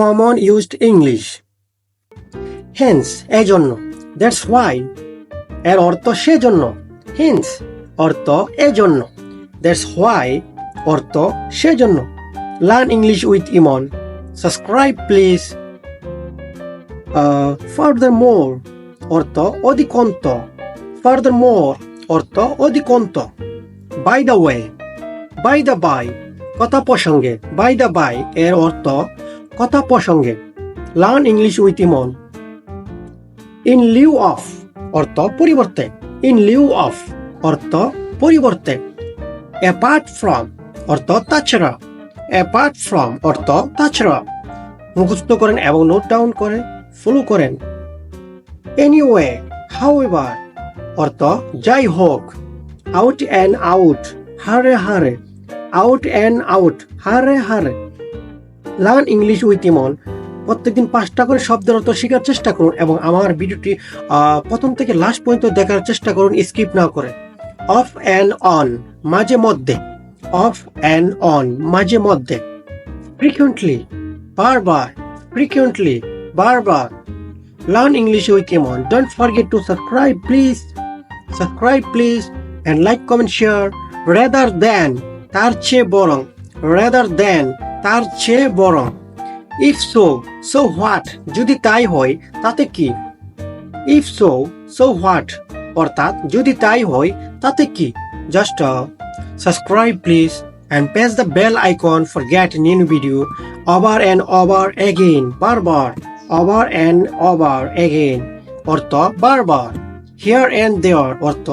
common used English. Hence, এজন্য that's why এর অর্থ সেজন্য। হেন্স অর্থ এজন্য। দ্যাটস হোয়াই অর্থ সেজন্য। Learn English with Emon subscribe please furthermore অর্থ অধিকন্ত। ফার্দার মোর অর্থ অধিকন্ত। By the way by the by কথা প্রসঙ্গে বাই দ্য বাই এর অর্থ কথা প্রসঙ্গে learn English with Emon in lieu of অর্থ পরিবর্তে। ইন লিউ অফ অর্থ পরিবর্তে। অ্যাপার্ট ফ্রম অর্থ তাছাড়া। অ্যাপার্ট ফ্রম অর্থ তাছাড়া। মুখস্থ করেন এবং নোট ডাউন করে ফলো করেন। এনিওয়ে হাউ এভার অর্থ যাই হোক। আউট অ্যান্ড আউট হারে হারে। আউট অ্যান্ড আউট হারে হারে। লার্ন ইংলিশ উইথ ইমন প্রত্যেকদিন পাঁচটা করে শব্দের অর্থ শেখার চেষ্টা করুন এবং আমার ভিডিওটি প্রথম থেকে লাস্ট পর্যন্ত দেখার চেষ্টা করুন স্কিপ না করে। অফ অ্যান্ড অন মাঝে মধ্যে। অফ অ্যান্ড অন মাঝে মধ্যে। ফ্রিকুয়েন্টলি বারবার। ফ্রিকুয়েন্টলি বারবার। Learn English with Emon don't forget to subscribe please subscribe please and like comment share rather than তার চেয়ে বরং। রেদার দেন তার চেয়ে বরং। ইফ সো সো হোয়াট যদি তাই হয়, তাতে কি? ইফ সো সো হোয়াট অর্থাৎ যদি তাই হয়, তাতে কি? Just subscribe please and press the bell icon for get new video over and over again বারবার ওভার অ্যান্ড ওভার এগেইন অর্থ বারবার হিয়ার অ্যান্ড দেওয়ার অর্থ,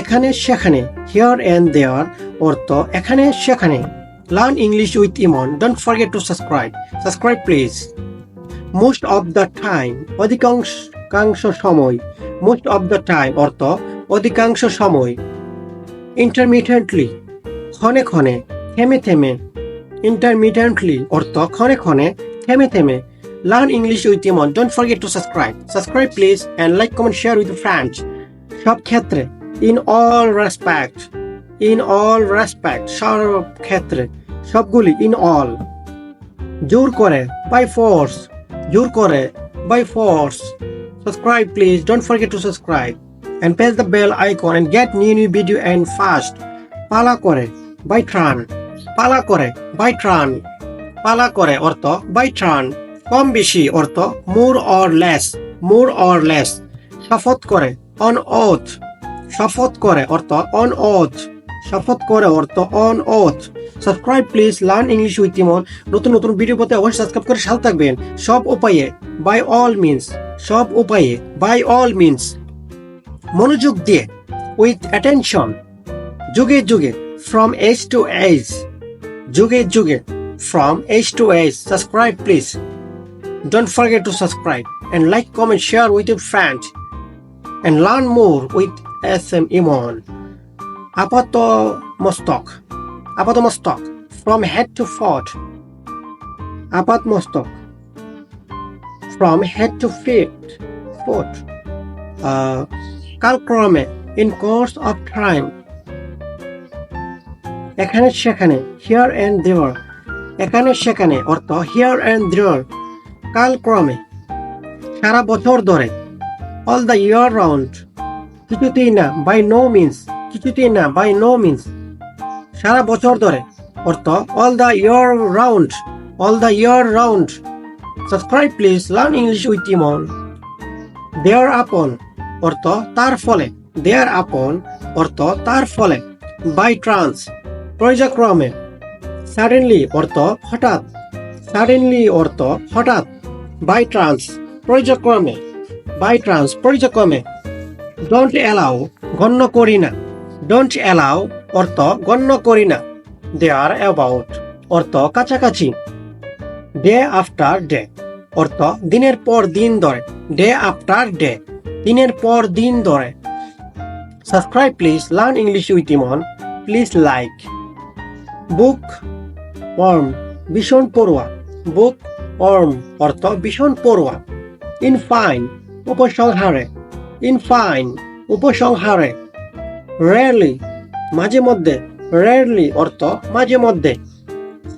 এখানে, সেখানে হিয়ার অ্যান্ড দেওয়ার অর্থ, এখানে, সেখানে। Learn English with Emon don't forget to subscribe subscribe please most of the time অধিকাংশ সময় মোস্ট অফ দ্য টাইম অর্থ, অধিকাংশ সময় ইন্টারমিডিয়েটলি ক্ষণে ক্ষণে, থেমে থেমে ইন্টারমিডিয়েটলি অর্থ, ক্ষণে ক্ষণে, থেমে থেমে learn English with Emon don't forget to subscribe subscribe please and like comment share with friends সব ক্ষেত্রে in all respect in all respect সব ক্ষেত্রে সবগুলি ইন অল জোর করে বাই ফোর্স জোর করে by force subscribe please don't forget to subscribe and press the bell icon and get new new video and fast. পালা করে বাই ট্রান পালা করে বাই ট্রান পালা করে অর্থ বাই ট্রান কম বেশি অর্থ more or less more or less শপথ করে অন ওথ শপথ করে অর্থ অন ওথ শপথ করে অর্থ on oath subscribe please learn English with Emon নতুন নতুন ভিডিও পেতে অবশ্যই সাবস্ক্রাইব করে সাথে থাকবেন। সব উপায়ে বাই অল মিনস সব উপায়ে বাই অল মিনস মনোযোগ দিয়ে উইথ অ্যাটেনশন যুগে যুগে ফ্রম এজ টু এজ যুগে যুগে from age to age subscribe please don't forget to subscribe and like comment share with your friend and learn more with S M Emon আপাত মস্তক আপাত মস্তক ফ্রম হেড টু ফট আপাত মস্তক from head to feet foot কালক্রমে in course of time এখানে সেখানে হিয়ার অ্যান্ড দেওয়ার এখানে সেখানে, অর্থ হিয়ার অ্যান্ড দেওয়ার কালক্রমে সারা বছর ধরে. অল দ্য ইয়ার রাউন্ড কিছুতেই না বাই নো মিন্স কিছুতেই না বাই নো মিন্স সারা বছর ধরে। অর্থ all the year round all the year round subscribe please learn English with Emon thereupon অর্থ, তার ফলে। দেয়ার আপন অর্থ, তার ফলে। বাই ট্রান্স পর্যায়ক্রমে সাডেনলি অর্থ, হঠাৎ। সাডেনলি অর্থ, হঠাৎ। বাই ট্রান্স পর্যায়ক্রমে বাই ট্রান্স পর্যায়ক্রমে ডোন্ট অ্যালাউ গণ্য করি না। ডোন্ট অ্যালাউ অর্থ গণ্য করি না। দে আর অ্যাবাউট অর্থ কাছাকাছি। ডে আফটার ডে অর্থ দিনের পর দিন ধরে। ডে আফটার ডে দিনের পর দিন ধরে। Subscribe please learn English with Emon please like bookworm ভীষণ পড়ুয়া বুক ওয়ার্ম অর্থ ভীষণ পড়ুয়া ইন ফাইন উপসংহারে। ইন ফাইন উপসংহারে। রেয়ারলি মাঝে মধ্যে রেয়ারলি অর্থ মাঝে মধ্যে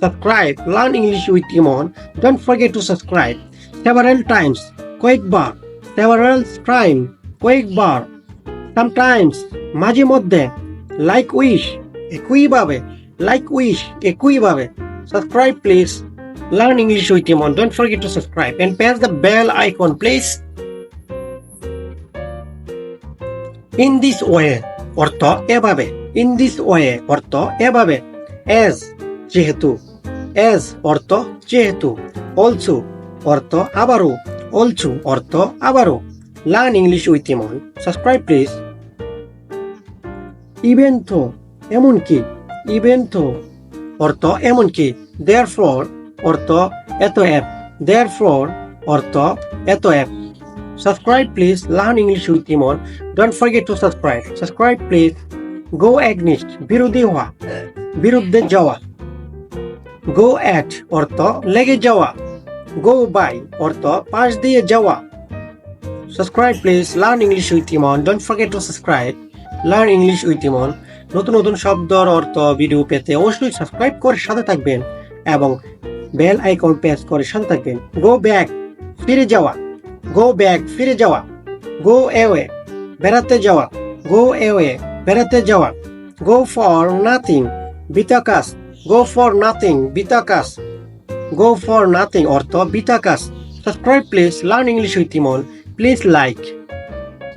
subscribe, learn English with Timon. Don't forget to subscribe several times, কয়েকবার, several times, কয়েকবার, sometimes, মাঝে মধ্যে, like wish, একইভাবে, like wish, একইভাবে. Subscribe please. Learn English with Timon. Don't forget to subscribe and press the bell icon please. In this way, অর্থ এভাবে। In this way অর্থ এভাবে। এজ যেহেতু। এজ অর্থ যেহেতু। অলসু অর্থ আবারও। অলসু অর্থ আবারও। Learn English with Emon subscribe please event এমনকি। ইভেন্ট অর্থ এমনকি। দেয়ার ফ্লোর অর্থ এত অ্যাপ দেয়ার ফ্লোর অর্থ এত অ্যাপ Subscribe, please. Learn English with Timon. Don't forget to subscribe. Subscribe, please. Go against. বিরোধী হওয়া বিরুদ্ধে যাওয়া গো অ্যাট অর্থ লেগে যাওয়া গো বাই অর্থ পাশ দিয়ে যাওয়া subscribe please learn English with Emon don't forget to subscribe learn English with Emon নতুন নতুন শব্দর অর্থ ভিডিও পেতে অবশ্যই সাবস্ক্রাইব করে সাথে থাকবেন এবং বেল আইকন প্রেস করে সাথে থাকবেন। গো ব্যাক ফিরে যাওয়া। গো ব্যাক ফিরে যাওয়া। গো এওয়ে বেড়াতে যাওয়া। গো এওয়ে বেড়াতে যাওয়া। গো ফর নাথিং বিতাকাশ। গো ফর নাথিং বিতাকাশ। গো ফর নাথিং অর্থ বিতাকাশ। Subscribe please learn English with Emon please like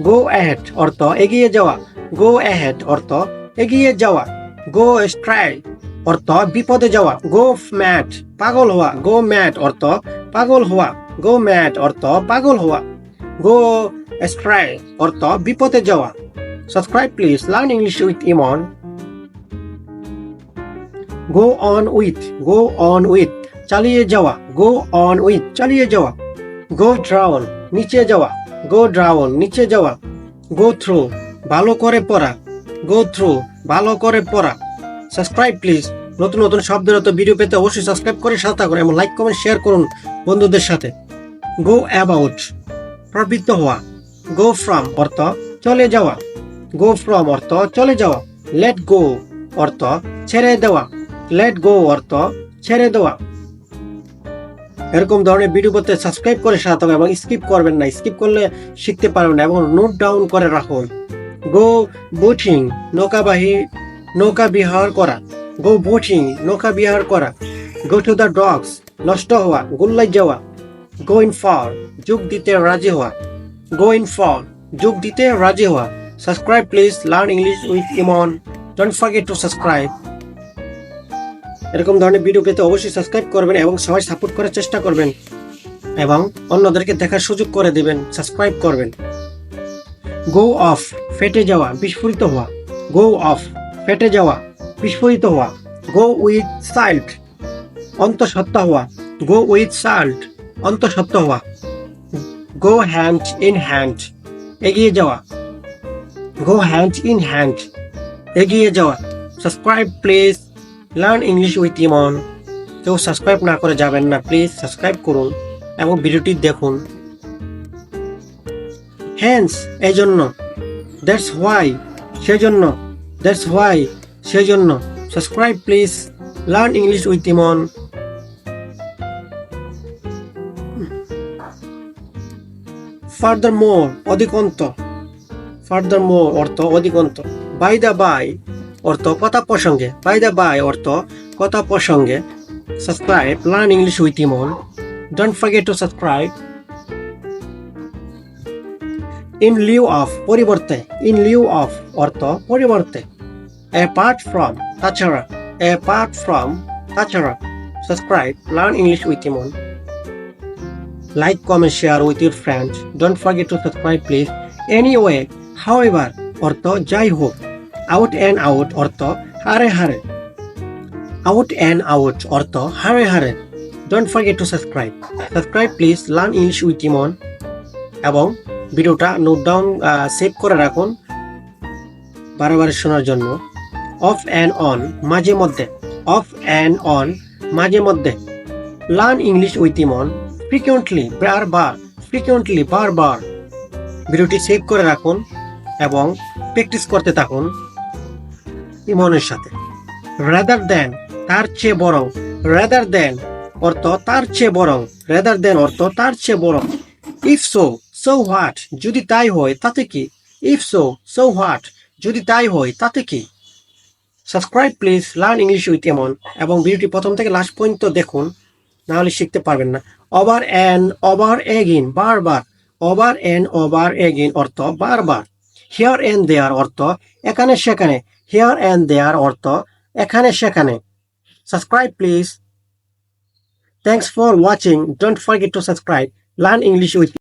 go ahead অর্থ এগিয়ে যাওয়া। গো অ্যাহেড অর্থ এগিয়ে যাওয়া। গো স্ট্রাই অর্থ বিপদে যাওয়া। গো ম্যাট পাগল হওয়া। গো ম্যাট অর্থ পাগল হওয়া গো ম্যাট অর্থ পাগল হওয়া গো স্ট্রাই অর্থ বিপদে যাওয়া subscribe please learn English with Emon go on with go on with চালিয়ে যাওয়া গো অন উইথ চালিয়ে যাওয়া গো ড্রাউন নিচে যাওয়া গো ড্রাউন নিচে যাওয়া গো থ্রু ভালো করে পড়া গো থ্রু ভালো করে পড়া। সাবস্ক্রাইব প্লিজ নতুন নতুন শব্দের মতো ভিডিও পেতে অবশ্যই সাবস্ক্রাইব করে, সাথে থাকুন এবং লাইক কমেন্ট শেয়ার করুন বন্ধুদের সাথে। গো অ্যাবাউট প্রবৃত্ত হওয়া। গো ফ্রম অর্থ চলে যাওয়া। গো ফ্রম অর্থ চলে যাওয়া। লেট গো অর্থ ছেড়ে দেওয়া। লেট গো অর্থ ছেড়ে দেওয়া। এরকম ধরনের ভিডিও পেতে সাবস্ক্রাইব করে, সাথে এবং স্কিপ করবেন না। স্কিপ করলে শিখতে পারবেন না এবং নোট ডাউন করে রাখুন। গো বোটিং নৌকাবাহী, নৌকা বিহার করা। গো বোটিং নৌকা বিহার করা। গো টু দ্য ডগস নষ্ট হওয়া গোল্লাই যাওয়া। গো ইন ফর যোগ দিতে রাজি হওয়া। গো ইন ফর যোগ দিতে রাজি হওয়া। Subscribe please learn English with Emon don't forget to subscribe এরকম ধরনের ভিডিও পেতে অবশ্যই সাবস্ক্রাইব করবেন এবং সবাই সাপোর্ট করার চেষ্টা করবেন। এবং অন্যদেরকে দেখার সুযোগ করে দেবেন সাবস্ক্রাইব করবেন। গো অফ ফেটে যাওয়া, বিস্ফোরিত হওয়া। গো অফ ফেটে যাওয়া। বিস্ফোরিত হওয়া গো উইথ সাল্ট অন্তঃসত্ত্বা হওয়া গো উইথ সাল্ট অন্তঃসত্ত্বা হওয়া গো হ্যান্ড ইন হ্যান্ড এগিয়ে যাওয়া গো হ্যান্ড ইন হ্যান্ড এগিয়ে যাওয়া subscribe please learn English with Emon কেউ সাবস্ক্রাইব না করে যাবেন না প্লিজ সাবস্ক্রাইব করুন এবং ভিডিওটি দেখুন। হ্যান্স এই জন্য দ্যাটস হোয়াই সেজন্য দ্যাটস হোয়াই সেজন্য subscribe please learn English with Emon furthermore অধিকন্ত। Furthermore অর্থ অধিকন্ত। বাই দা বাই অর্থ কথা প্রসঙ্গে। বাই দা বাই অর্থ কথা প্রসঙ্গে। Subscribe learn English with Emon don't forget to subscribe in lieu of পরিবর্তে। ইন লিউ অফ অর্থ পরিবর্তে। অ্যাপার্ট ফ্রম তাছাড়া অ্যাপার্ট ফ্রম তাছাড়া subscribe learn English with Emon like, comment, share with your friends. Don't forget to subscribe, please. Anyway, however, অর্থ যাই হোক out and out অর্থ হারে হারে আউট অ্যান্ড আউট অর্থ হারে হারে don't forget to subscribe subscribe please learn English with Emon এবং ভিডিওটা নোট ডাউন সেভ করে রাখুন বারবার শোনার জন্য অফ অ্যান্ড অন, মাঝে মধ্যে। অফ অ্যান্ড অন, মাঝে মধ্যে। Learn English with Emon, frequently, বারবার ফ্রিকুয়েন্টলি, বারবার। ভিডিওটি সেভ করে রাখুন এবং প্র্যাকটিস করতে থাকুন ইমনের সাথে। রাদার দেন তার চেয়ে বরং। রেদার দেন অর্থ তার চেয়ে বরং। রেদার দেন অর্থ তার চেয়ে বরং। ইফ সো সো হোয়াট যদি তাই হয়, তাতে কি? ইফ সো সো হোয়াট যদি তাই হয়, তাতে কি? Subscribe please learn English with Emon এবং ভিডিওটি প্রথম থেকে লাস্ট পর্যন্ত দেখুন, নাহলে শিখতে পারবেন না। ওভার অ্যান্ড ওভার এগিন বারবার। ওভার অ্যান্ড ওভার এগিন অর্থ বারবার। হিয়ার অ্যান্ড দেয়ার অর্থ এখানে, সেখানে। হিয়ার অ্যান্ড দেয়ার অর্থ এখানে, সেখানে। Subscribe please thanks for watching don't forget to subscribe learn English with